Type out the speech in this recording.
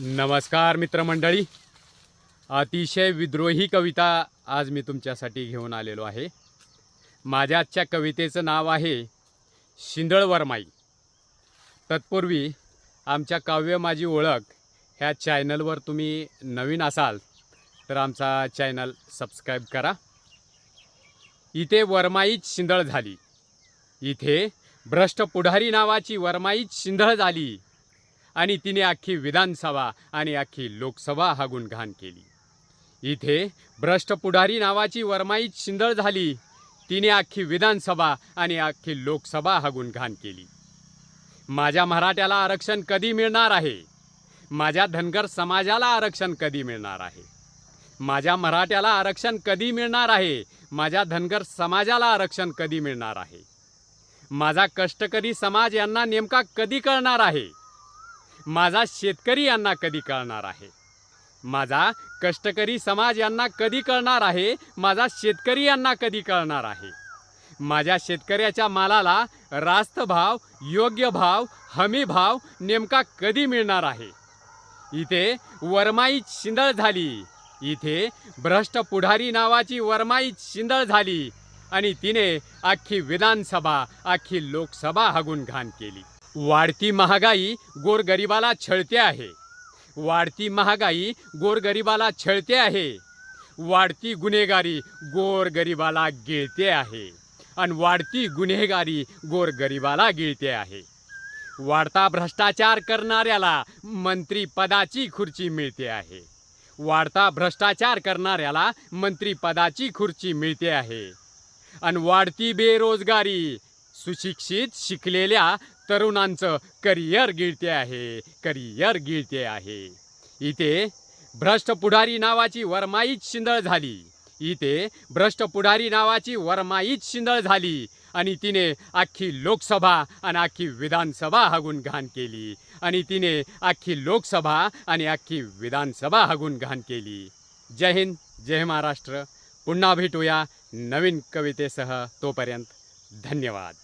नमस्कार मित्रमंडळी. अतिशय विद्रोही कविता आज मी तुमच्यासाठी घेऊन आलेलो आहे. माझ्या आजच्या कवितेचं नाव आहे शिंदळवरमाई तत्पूर्वी आमच्या काव्य माझी ओळख ह्या चॅनलवर तुम्ही नवीन असाल तर आमचा चॅनल सबस्क्राईब करा. इथे वरमाईच शिंदळ झाली. इथे भ्रष्ट पुढारी नावाची वरमाईच शिंदळ झाली. आणि तिने अख्खी विधानसभा आणि अख्खी लोकसभा हागून घाण केली. इथे भ्रष्ट पुढारी नावाची वरमाईत शिंदळ झाली. तिने अख्खी विधानसभा आणि अख्खी लोकसभा हागून घाण केली. माझ्या मराठ्याला आरक्षण कधी मिळणार आहे? माझ्या धनगर समाजाला आरक्षण कधी मिळणार आहे? माझ्या मराठ्याला आरक्षण कधी मिळणार आहे? माझ्या धनगर समाजाला आरक्षण कधी मिळणार आहे? माझा कष्टकरी समाज यांना नेमका कधी कळणार आहे? माझा शेतकरी यांना कधी कळणार आहे? माझा कष्टकरी समाज यांना कधी कळणार आहे? माझा शेतकरी यांना कधी कळणार आहे? माझ्या शेतकऱ्याच्या मालाला रास्त भाव योग्य भाव हमी भाव नेमका कधी मिळणार आहे? इथे वरमाई शिंदळ झाली. इथे भ्रष्ट पुढारी नावाची वरमाई शिंदळ झाली. आणि तिने अख्खी विधानसभा अख्खी लोकसभा हगून घाण केली. वाढती महागाई गोरगरिबाला छळते आहे. वाढती महागाई गोरगरिबाला छळते आहे. वाढती गुन्हेगारी गोरगरिबाला गिळते आहे. आणि वाढती गुन्हेगारी गोरगरिबाला गिळते आहे. वाढता भ्रष्टाचार करणाऱ्याला मंत्रीपदाची खुर्ची मिळते आहे. वाढता भ्रष्टाचार करणाऱ्याला मंत्रीपदाची खुर्ची मिळते आहे. आणि वाढती बेरोजगारी सुशिक्षित शिकलेल्या तरुणांचं करिअर गिळते आहे करिअर गिळते आहे. इथे भ्रष्ट पुढारी नावाची वरमाईच शिंदळ झाली. इथे भ्रष्ट पुढारी नावाची वरमाईच शिंदळ झाली आणि तिने अख्खी लोकसभा आणि अख्खी विधानसभा हगून घाण केली. आणि तिने अख्खी लोकसभा आणि अख्खी विधानसभा हगून घाण केली. जय हिंद जय महाराष्ट्र. पुन्हा भेटूया नवीन कवितेसह तोपर्यंत धन्यवाद.